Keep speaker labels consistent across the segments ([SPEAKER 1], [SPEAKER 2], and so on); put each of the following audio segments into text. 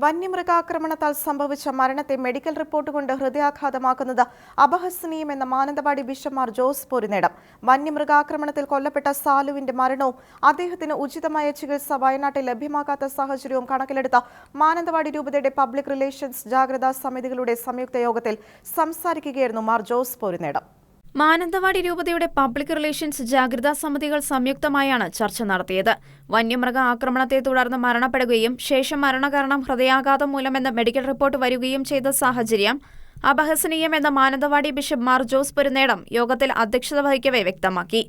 [SPEAKER 1] വന്യമൃഗാക്രമണത്താൽ സംഭവിച്ച മരണത്തെ medical report കൊണ്ട് ഹൃദയാഘാതമാക്കുന്നത് അപഹസനീയമെന്ന മാനന്തവാടി ബിഷപ്പ്മാർ ജോസ് പൊരുനേടം വന്യമൃഗാക്രമണത്തിൽ കൊല്ലപ്പെട്ട സാലുവിന്റെ മരണവും അദ്ദേഹത്തിന് ഉചിതമായ ചികിത്സ വയനാട്ടിൽ ലഭ്യമാകാത്ത സാഹചര്യവും കണക്കിലെടുത്ത മാനന്തവാടി രൂപതയുടെ പബ്ലിക് റിലേഷൻസ് ജാഗ്രതാ സമിതികളുടെ സംയുക്ത യോഗത്തിൽ സംസാരിക്കുകയായിരുന്നു മാർ ജോസ് പൊരുനേടം
[SPEAKER 2] മാനന്തവാടി രൂപതയുടെ പബ്ലിക് റിലേഷൻസ് ജാഗ്രതാ സമിതികൾ സംയുക്തമായാണ് ചർച്ച നടത്തിയത്. വന്യമൃഗ ആക്രമണത്തെ തുടർന്ന് മരണപ്പെടുകയും ശേഷം മരണകാരണം ഹൃദയാഘാതം മൂലമെന്ന് മെഡിക്കൽ റിപ്പോർട്ട് വരികയും ചെയ്ത സാഹചര്യം അപഹസനീയമെന്ന് മാനന്തവാടി ബിഷപ്പ് മാർ ജോസ് പെരുന്നേടം യോഗത്തിൽ അധ്യക്ഷത വഹിക്കവെ വ്യക്തമാക്കി.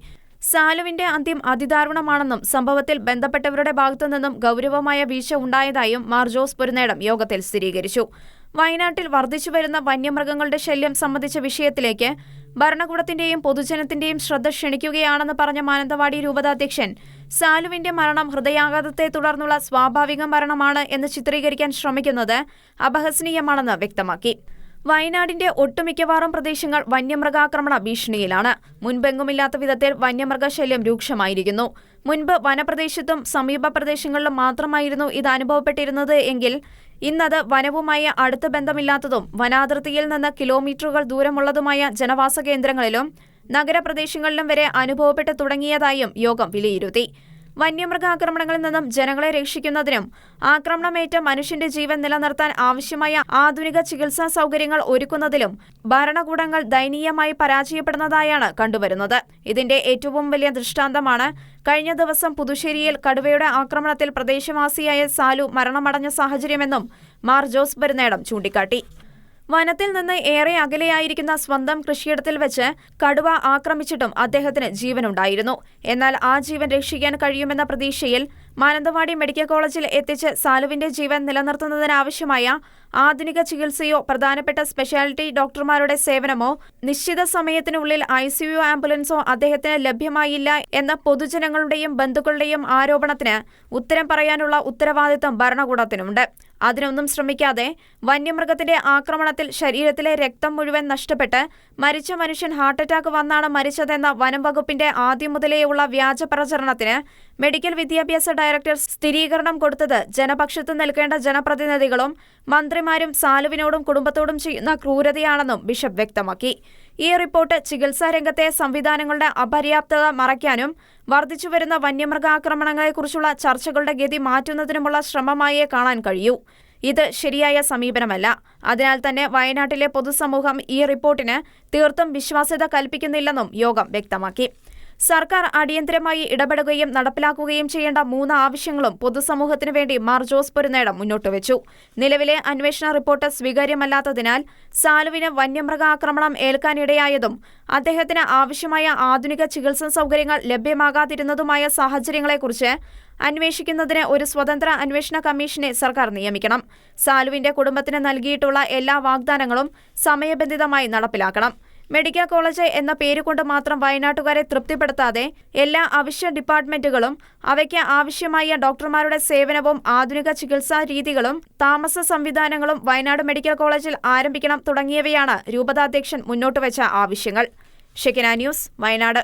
[SPEAKER 2] സാലുവിന്റെ അന്ത്യം അതിദാരുണമാണെന്നും സംഭവത്തിൽ ബന്ധപ്പെട്ടവരുടെ ഭാഗത്തുനിന്നും ഗൗരവമായ വീഴ്ച ഉണ്ടായതായും മാർ ജോസ് പെരുന്നേടം യോഗത്തിൽ സ്ഥിരീകരിച്ചു. വയനാട്ടിൽ വർദ്ധിച്ചുവരുന്ന വന്യമൃഗങ്ങളുടെ ശല്യം സംബന്ധിച്ച വിഷയത്തിലേക്ക് ഭരണകൂടത്തിന്റെയും പൊതുജനത്തിന്റെയും ശ്രദ്ധ ക്ഷണിക്കുകയാണെന്ന് പറഞ്ഞ മാനന്തവാടി രൂപതാധ്യക്ഷൻ സാലുവിന്റെ മരണം ഹൃദയാഘാതത്തെ തുടർന്നുള്ള സ്വാഭാവിക മരണമാണ് എന്ന് ചിത്രീകരിക്കാൻ ശ്രമിക്കുന്നത് അപഹസനീയമാണെന്ന് വ്യക്തമാക്കി. വയനാടിന്റെ ഒട്ടുമിക്കവാറും പ്രദേശങ്ങൾ വന്യമൃഗാക്രമണ ഭീഷണിയിലാണ്. മുൻപെങ്ങുമില്ലാത്ത വിധത്തിൽ വന്യമൃഗശല്യം രൂക്ഷമായിരിക്കുന്നു. മുൻപ് വനപ്രദേശത്തും സമീപ പ്രദേശങ്ങളിലും മാത്രമായിരുന്നു ഇത് അനുഭവപ്പെട്ടിരുന്നത് എങ്കിൽ ഇന്നത് വനവുമായി അടുത്ത ബന്ധമില്ലാത്തതും വനാതിർത്തിയിൽ നിന്ന് കിലോമീറ്ററുകൾ ദൂരമുള്ളതുമായ ജനവാസ കേന്ദ്രങ്ങളിലും നഗരപ്രദേശങ്ങളിലും വരെ അനുഭവപ്പെട്ടു തുടങ്ങിയതായും യോഗം വിലയിരുത്തി വന്യമൃഗാക്രമണങ്ങളിൽ നിന്നും ജനങ്ങളെ രക്ഷിക്കുന്നതിനും ആക്രമണമേറ്റ മനുഷ്യന്റെ ജീവൻ നിലനിർത്താൻ ആവശ്യമായ ആധുനിക ചികിത്സാ സൗകര്യങ്ങൾ ഒരുക്കുന്നതിലും ഭരണകൂടങ്ങൾ ദയനീയമായി പരാജയപ്പെടുന്നതായാണ് കണ്ടുവരുന്നത്. ഇതിന്റെ ഏറ്റവും വലിയ ദൃഷ്ടാന്തമാണ് കഴിഞ്ഞ ദിവസം പുതുശ്ശേരിയിൽ കടുവയുടെ ആക്രമണത്തിൽ പ്രദേശവാസിയായ സാലു മരണമടഞ്ഞ സാഹചര്യമെന്നും മാർ ജോസ് ബെരുന്നേടം ചൂണ്ടിക്കാട്ടി. വനത്തിൽ നിന്ന് ഏറെ അകലെയായിരിക്കുന്ന സ്വന്തം കൃഷിയിടത്തിൽ വെച്ച് കടുവ ആക്രമിച്ചിട്ടും അദ്ദേഹത്തിന് ജീവനുണ്ടായിരുന്നു. എന്നാൽ ആ ജീവൻ രക്ഷിക്കാൻ കഴിയുമെന്ന പ്രതീക്ഷയിൽ മാനന്തവാടി മെഡിക്കൽ കോളേജിൽ എത്തിച്ച് സാലുവിന്റെ ജീവൻ നിലനിർത്തുന്നതിനാവശ്യമായ ആധുനിക ചികിത്സയോ പ്രധാനപ്പെട്ട സ്പെഷ്യാലിറ്റി ഡോക്ടർമാരുടെ സേവനമോ നിശ്ചിത സമയത്തിനുള്ളിൽ ഐസിയു ആംബുലൻസോ അദ്ദേഹത്തിന് ലഭ്യമായില്ല എന്ന പൊതുജനങ്ങളുടെയും ബന്ധുക്കളുടെയും ആരോപണത്തിന് ഉത്തരം പറയാനുള്ള ഉത്തരവാദിത്തം ഭരണകൂടത്തിനുണ്ട്. അതിനൊന്നും ശ്രമിക്കാതെ വന്യമൃഗത്തിന്റെ ആക്രമണത്തിൽ ശരീരത്തിലെ രക്തം മുഴുവൻ നഷ്ടപ്പെട്ട് മരിച്ച മനുഷ്യൻ ഹാർട്ട് അറ്റാക്ക് വന്നാണ് മരിച്ചതെന്ന വനം വകുപ്പിന്റെ ആദ്യം മുതലേയുള്ള വ്യാജ പ്രചരണത്തിന് മെഡിക്കൽ വിദ്യാഭ്യാസ ഡയറക്ടർ സ്ഥിരീകരണം കൊടുത്തത് ജനപക്ഷത്ത് നിൽക്കേണ്ട ജനപ്രതിനിധികളും മന്ത്രിമാരും സാലുവിനോടും കുടുംബത്തോടും ചെയ്യുന്ന ക്രൂരതയാണെന്നും ബിഷപ്പ് വ്യക്തമാക്കി. ഈ റിപ്പോർട്ട് ചികിത്സാ രംഗത്തെ സംവിധാനങ്ങളുടെ അപര്യാപ്തത മറയ്ക്കാനും വർദ്ധിച്ചുവരുന്ന വന്യമൃഗാക്രമണങ്ങളെക്കുറിച്ചുള്ള ചർച്ചകളുടെ ഗതി മാറ്റുന്നതിനുമുള്ള ശ്രമമായേ കാണാൻ കഴിയൂ. ഇത് ശരിയായ സമീപനമല്ല. അതിനാൽ തന്നെ വയനാട്ടിലെ പൊതുസമൂഹം ഈ റിപ്പോർട്ടിന് തീർത്തും വിശ്വാസ്യത കൽപ്പിക്കുന്നില്ലെന്നും യോഗം വ്യക്തമാക്കി. സർക്കാർ അടിയന്തരമായി ഇടപെടുകയും നടപ്പിലാക്കുകയും ചെയ്യേണ്ട മൂന്ന് ആവശ്യങ്ങളും പൊതുസമൂഹത്തിനു വേണ്ടി മാർ ജോസ് പൊരുന്നേടം മുന്നോട്ട് വെച്ചു. നിലവിലെ അന്വേഷണ റിപ്പോർട്ട് സ്വീകാര്യമല്ലാത്തതിനാൽ സാലുവിന് വന്യമൃഗാക്രമണം ഏൽക്കാനിടയായതും അദ്ദേഹത്തിന് ആവശ്യമായ ആധുനിക ചികിത്സാ സൗകര്യങ്ങൾ ലഭ്യമാകാതിരുന്നതുമായ സാഹചര്യങ്ങളെക്കുറിച്ച് അന്വേഷിക്കുന്നതിന് ഒരു സ്വതന്ത്ര അന്വേഷണ കമ്മീഷനെ സർക്കാർ നിയമിക്കണം. സാലുവിന്റെ കുടുംബത്തിന് നൽകിയിട്ടുള്ള എല്ലാ വാഗ്ദാനങ്ങളും സമയബന്ധിതമായി നടപ്പിലാക്കണം. മെഡിക്കൽ കോളേജ് എന്ന പേരുകൊണ്ട് മാത്രം വയനാട്ടുകാരെ തൃപ്തിപ്പെടുത്താതെ എല്ലാ അവശ്യ ഡിപ്പാർട്ട്മെന്റുകളും അവയ്ക്ക് ആവശ്യമായ ഡോക്ടർമാരുടെ സേവനവും ആധുനിക ചികിത്സാ രീതികളും താമസ സംവിധാനങ്ങളും വയനാട് മെഡിക്കൽ കോളേജിൽ ആരംഭിക്കണം തുടങ്ങിയവയാണ് രൂപതാധ്യക്ഷൻ മുന്നോട്ടുവച്ച ആവശ്യങ്ങൾ. ഷെക്കിന ന്യൂസ് വയനാട്.